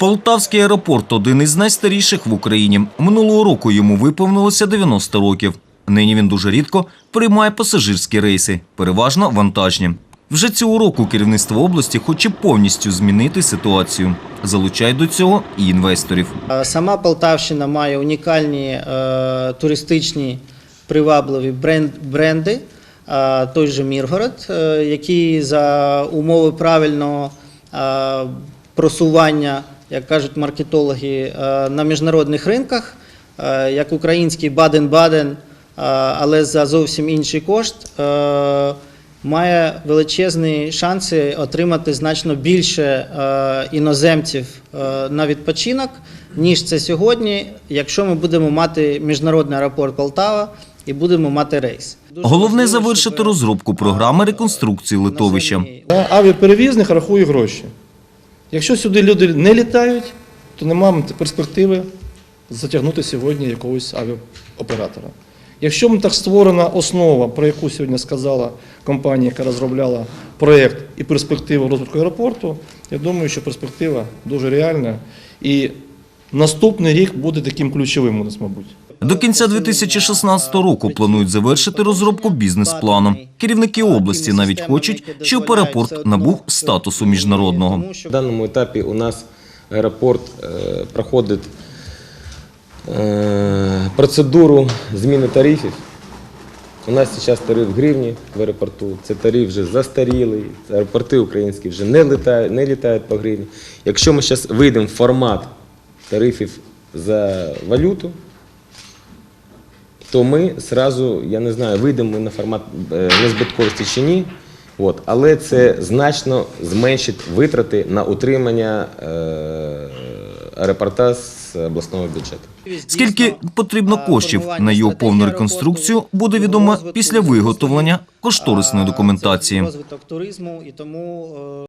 Полтавський аеропорт один із найстаріших в Україні. Минулого року йому виповнилося 90 років. Нині він дуже рідко приймає пасажирські рейси, переважно вантажні. Вже цього року керівництво області хоче повністю змінити ситуацію. Залучають до цього і інвесторів. Сама Полтавщина має унікальні е, туристичні привабливі бренд, бренди. Е, той же Міргород, е, який за умови правильного е, просування, як кажуть маркетологи, е, на міжнародних ринках, е, як український Баден-Баден, е, але за зовсім інший кошт. Має величезні шанси отримати значно більше іноземців на відпочинок, ніж це сьогодні, якщо ми будемо мати міжнародний аеропорт Полтава і будемо мати рейс. Головне завершити розробку програми реконструкції литовища. Авіаперевізник рахує гроші. Якщо сюди люди не літають, то немає перспективи затягнути сьогодні якогось авіаоператора. Якщо м так створена основа, про яку сьогодні сказала компанія, яка розробляла проєкт і перспективу розвитку аеропорту, я думаю, що перспектива дуже реальна. І наступний рік буде таким ключовим у нас, мабуть. До кінця 2016 року планують завершити розробку бізнес-плану. Керівники області навіть хочуть, щоб аеропорт набув статусу міжнародного. В даному етапі у нас аеропорт е, проходить е, процедуру зміни тарифів. У нас зараз тариф в гривні в аеропорту. Це тариф вже застарілий. Аеропорти українські вже не літають, не літають по гривні. Якщо ми зараз вийдемо в формат тарифів за валюту, то ми зразу, я не знаю, вийдемо на формат е, незбитковості чи ні. От, але це значно зменшить витрати на утримання е, аеропорта з обласного бюджету. Скільки потрібно коштів на його повну реконструкцію, буде відомо після виготовлення кошторисної документації.